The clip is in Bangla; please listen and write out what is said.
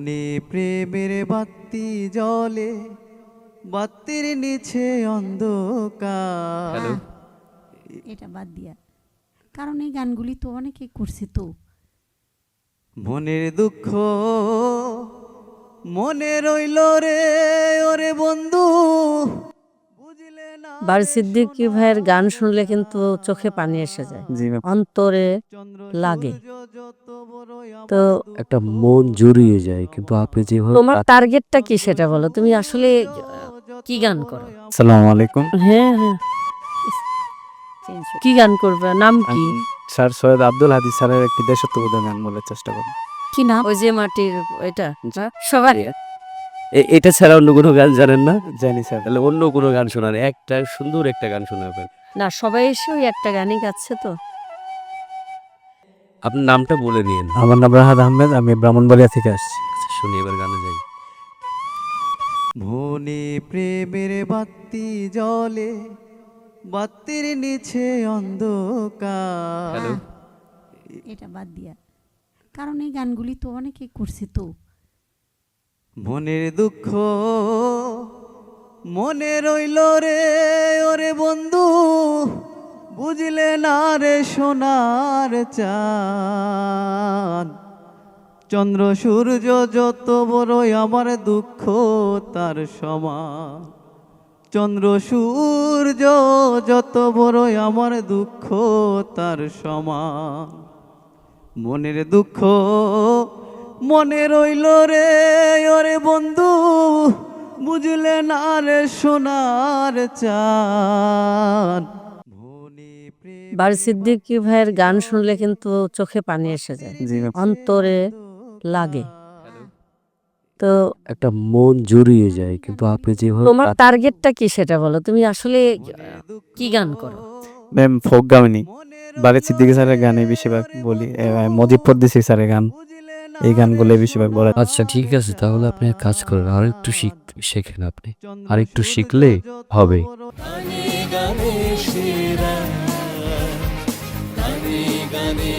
মনে প্রেমের বাতি জলে বাতির নিচে অন্ধকার। এটা বাদ দিয়া। কারণ এই গানগুলি তো অনেকে করছে তো। মনের দুঃখ মনে রইল রে ওরে বাড়ি সিদ্দিকী ভাইয়ের গান শুনলে কিন্তু চোখে পানি এসে যায়। অন্তরে লাগে। তো একটা মন জড়িয়ে যায় কিন্তু আপনি যেভাবে তোমার টার্গেটটা কি সেটা বলো? তুমি আসলে কি গান করো? আসসালামু আলাইকুম। হ্যাঁ হ্যাঁ। কি গান করবে? নাম কি? স্যার সৈয়দ আব্দুল হাদি স্যারের একটি দেশত্ববোধ গান বলার চেষ্টা করব। কি নাম? ওই যে মাটির ওইটা সবার এটা ছাড়া অন্য কোনো গান জানেন না? জানি স্যার। তাহলে অন্য কোনো গান শোনান একটা সুন্দর একটা গান শোনাবেন। না সবাই এসে ওই একটা গানই গাচ্ছে তো। আপনার নামটা বলে নিন আমার নাম রাহাত আহমেদ আমি ব্রাহ্মণবাড়িয়া থেকে আসছি। শুনি এবার গানে যাই। মনে প্রেমের বাতি জলে বাতির নিচে অন্ধকার। এটা বাদ দিয়া। কারণ এই গানগুলি তো অনেকে করছে তো। মনের দুঃখ মনে রইল রে, ওরে বন্ধু, বুঝলে না রে সোনার চাঁদ। চন্দ্র, সূর্য যত বড়ই আমার দুঃখ, তার সমান। চন্দ্র, সূর্য যত বড়ই আমার দুঃখ, তার সমান। মনের দুঃখ মনে রইল রে ওরে বন্ধু বুঝলে না রে সোনার প্রেম বাড়ি সিদ্দিকী ভাইয়ের গান শুনলে কিন্তু চোখে পানি এসে যায়। অন্তরে লাগে। তো একটা মন জড়িয়ে যায় কিন্তু আপনি যেভাবে তোমার টার্গেটটা কি সেটা বলো? তুমি আসলে কি গান করো? ম্যাম ফোক গাওনি। বাড়ির সিদ্দিকী স্যারের গানে বেশিরভাগ বলি। মজিব পদ্দিসি স্যারের গান। এই গান গানগুলো বেশিরভাগ বলে আচ্ছা ঠিক আছে তাহলে আপনি এক কাজ করেন আর একটু শিখ শেখেন আপনি। আর একটু শিখলে হবে। গানে গানে